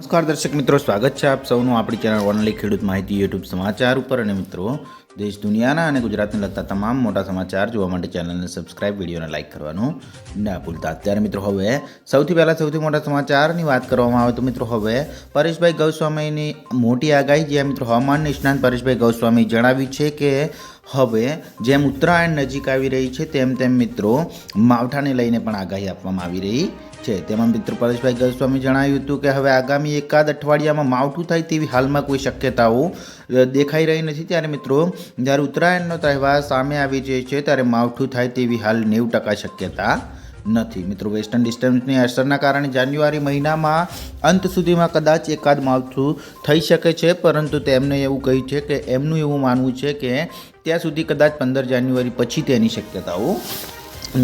નમસ્કાર દર્શક મિત્રો, સ્વાગત છે આપ સૌનું આપણી ચેનલ ઓનલી ખેડૂત માહિતી યુટ્યુબ સમાચાર ઉપર. અને મિત્રો દેશ દુનિયાના અને ગુજરાતને લગતા તમામ મોટા સમાચાર જોવા માટે ચેનલને સબસ્ક્રાઇબ વિડીયોને લાઇક કરવાનું ના ભૂલતા. અત્યારે મિત્રો હવે સૌથી પહેલાં સૌથી મોટા સમાચારની વાત કરવામાં આવે તો મિત્રો હવે પરેશભાઈ ગૌસ્વામીની મોટી આગાહી, જ્યાં મિત્રો હવામાન નિષ્ણાંત પરેશભાઈ ગૌસ્વામી જણાવ્યું છે કે હવે જેમ ઉત્તરાયણ નજીક આવી રહી છે, તેમ તેમ મિત્રો માવઠાને લઈને પણ આગાહી આપવામાં આવી રહી છે. તેમાં મિત્રો પરેશભાઈ ગોસ્વામી જણાવ્યું હતું કે હવે આગામી એકાદ અઠવાડિયામાં માવઠું થાય તેવી હાલમાં કોઈ શક્યતાઓ દેખાઈ રહી નથી. ત્યારે મિત્રો જ્યારે ઉત્તરાયણનો તહેવાર સામે આવી જાય છે, ત્યારે માવઠું થાય તેવી હાલ નેવું ટકા શક્યતા નથી. મિત્રો વેસ્ટર્ન ડિસ્ટન્સની અસરના કારણે જાન્યુઆરી મહિનામાં અંત સુધીમાં કદાચ એકાદ માવઠું થઈ શકે છે, પરંતુ તેમને એવું કહ્યું છે કે એમનું એવું માનવું છે કે ત્યાં સુધી કદાચ પંદર જાન્યુઆરી પછી તેની શક્યતાઓ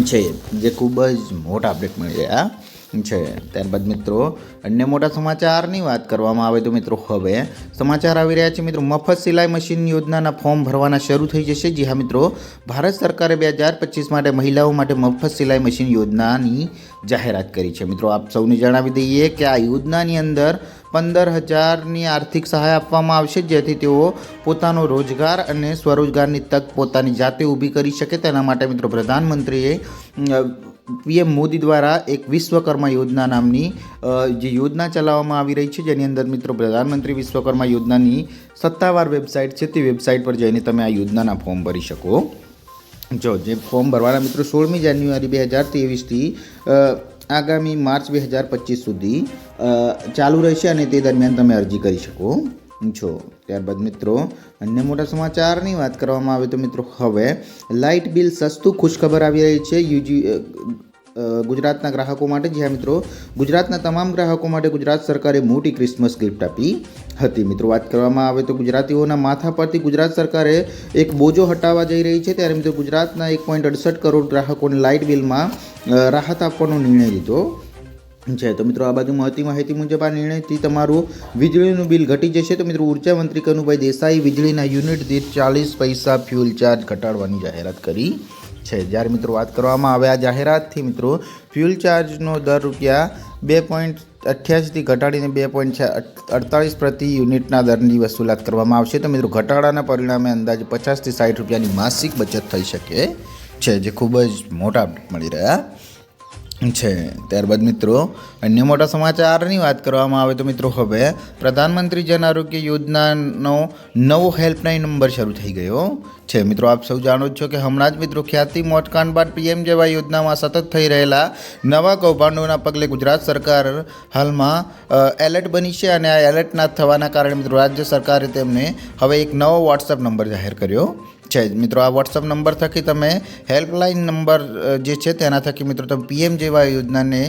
છે. જે ખૂબ જ મોટા અપડેટ મળી રહ્યા. છે. ત્યારબાદ મિત્રો, અન્ય મોટા સમાચારની વાત કરવામાં આવે તો મિત્રો હવે સમાચાર આવી રહ્યા છે. મિત્રો, મફત સિલાઈ મશીન યોજનાના ફોર્મ ભરવાના શરૂ થઈ જશે. જી હા મિત્રો, ભારત સરકારે બે હજાર પચીસ માટે મહિલાઓ માટે મફત સિલાઈ મશીન યોજનાની જાહેરાત કરી છે. મિત્રો, આપ સૌને જણાવી દઈએ કે આ યોજનાની અંદર પંદર હજારની આર્થિક સહાય આપવામાં આવશે, જેથી તેઓ પોતાનો રોજગાર અને સ્વરોજગારની તક પોતાની જાતે ઊભી કરી શકે. તેના માટે મિત્રો, પ્રધાનમંત્રીએ પીએમ મોદી દ્વારા એક વિશ્વકર્મા યોજના નામની જે યોજના ચલાવવામાં આવી રહી છે, જેની અંદર મિત્રો પ્રધાનમંત્રી વિશ્વકર્મા યોજનાની સત્તાવાર વેબસાઇટ છે, તે વેબસાઇટ પર જઈને તમે આ યોજનાના ફોર્મ ભરી શકો. જો, જે ફોર્મ ભરવાના મિત્રો, સોળમી જાન્યુઆરી બે હજાર ત્રેવીસથી આગામી માર્ચ બે હજાર પચીસ સુધી ચાલુ રહેશે અને તે દરમિયાન તમે અરજી કરી શકો. છો. ત્યારબાદ મિત્રો, અન્ય મોટા સમાચારની વાત કરવામાં આવે તો મિત્રો હવે, લાઇટ બિલ સસ્તું ખુશખબર આવી રહી છે યુજી ગુજરાતના ગ્રાહકો માટે. જ્યાં મિત્રો, ગુજરાતના તમામ ગ્રાહકો માટે ગુજરાત સરકારે મોટી ક્રિસમસ ગિફ્ટ આપી હતી. મિત્રો, વાત કરવામાં આવે તો ગુજરાતીઓના માથા પરથી ગુજરાત સરકારે એક બોજો હટાવવા જઈ રહી છે. ત્યારે મિત્રો ગુજરાતના એક પોઈન્ટ અડસઠ કરોડ ગ્રાહકોને લાઇટ બિલમાં રાહત આપવાનો નિર્ણય લીધો. છે. તો મિત્રો, આ બાજુ મહત્વ માહિતી મુજબ આ નિર્ણયથી તમારું વીજળીનું બિલ ઘટી જશે. તો મિત્રો, ઊર્જા મંત્રી કનુભાઈ દેસાઈ વીજળીના યુનિટ દીઠ ચાલીસ પૈસા ફ્યુલ ચાર્જ ઘટાડવાની જાહેરાત કરી છે. જ્યારે મિત્રો, વાત કરવામાં આવે આ જાહેરાતથી મિત્રો, ફ્યુલ ચાર્જનો દર રૂપિયા બે પોઈન્ટ અઠ્યાસીથી ઘટાડીને બે પોઈન્ટ અડતાળીસ પ્રતિ યુનિટના દરની વસૂલાત કરવામાં આવશે. તો મિત્રો, ઘટાડાના પરિણામે અંદાજે પચાસથી સાઠ રૂપિયાની માસિક બચત થઈ શકે છે, જે ખૂબ જ મોટા મળી રહ્યા છે. ત્યારબાદ મિત્રો, અન્ય મોટા સમાચારની વાત કરવામાં આવે તો મિત્રો હવે પ્રધાનમંત્રી જન આરોગ્ય યોજનાનો નવો હેલ્પલાઇન નંબર શરૂ થઈ ગયો છે. મિત્રો, આપ સૌ જાણો જ છો કે હમણાં જ મિત્રો ખ્યાતિ મોટકાંડ બાદ પીએમ જેવા યોજનામાં સતત થઈ રહેલા નવા કૌભાંડોના પગલે ગુજરાત સરકાર હાલમાં એલર્ટ બની છે અને આ એલર્ટના થવાના કારણે મિત્રો રાજ્ય સરકારે તેમને હવે એક નવો વોટ્સઅપ નંબર જાહેર કર્યો. છે. મિત્રો, આ વોટ્સઅપ નંબર થકી તમે હેલ્પલાઇન નંબર જે છે તેના થકી મિત્રો તમે પીએમ જેવા યોજનાને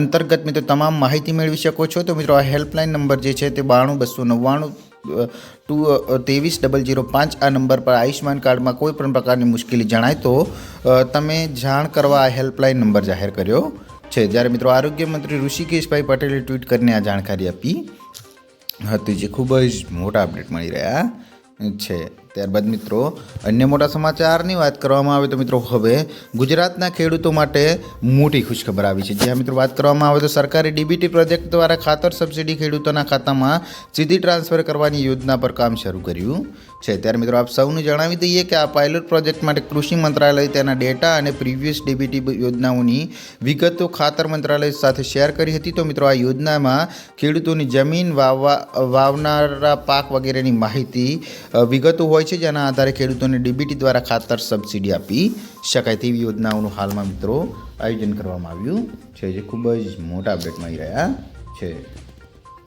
અંતર્ગત મિત્રો તમામ માહિતી મેળવી શકો છો. તો મિત્રો, આ હેલ્પલાઇન નંબર જે છે તે બાણું, બસો નવ્વાણું ટુ ત્રેવીસ, ડબલ જીરો પાંચ આ નંબર પર આયુષ્યમાન કાર્ડમાં કોઈ પણ પ્રકારની મુશ્કેલી જણાય તો તમે જાણ કરવા આ હેલ્પલાઇન નંબર જાહેર કર્યો છે. જ્યારે મિત્રો આરોગ્ય મંત્રી ઋષિકેશભાઈ પટેલે ટ્વીટ કરીને આ જાણકારી આપી હતી, જે ખૂબ જ મોટા અપડેટ મળી રહ્યા છે. ત્યારબાદ મિત્રો, અન્ય મોટા સમાચારની વાત કરવામાં આવે તો મિત્રો હવે ગુજરાતના ખેડૂતો માટે મોટી ખુશખબર આવી છે. જ્યાં મિત્રો, વાત કરવામાં આવે તો સરકારે ડીબીટી પ્રોજેક્ટ દ્વારા ખાતર સબસિડી ખેડૂતોના ખાતામાં સીધી ટ્રાન્સફર કરવાની યોજના પર કામ શરૂ કર્યું છે. ત્યારે મિત્રો, આપ સૌને જણાવી દઈએ કે આ પાયલોટ પ્રોજેક્ટ માટે કૃષિ મંત્રાલય તેના ડેટા અને પ્રીવિયસ ડીબીટી યોજનાઓની વિગતો ખાતર મંત્રાલય સાથે શેર કરી હતી. તો મિત્રો, આ યોજનામાં ખેડૂતોની જમીન વાવવા, વાવનારા પાક વગેરેની માહિતી વિગતો વિગતો હોય છે, જેના આધારે ખેડૂતોને ડીબીટી દ્વારા ખાતર સબસિડી આપી શકાય તેવી યોજનાઓનું હાલમાં મિત્રો આયોજન કરવામાં આવ્યું છે, જે ખૂબ જ મોટા અપડેટ મળી રહ્યા છે.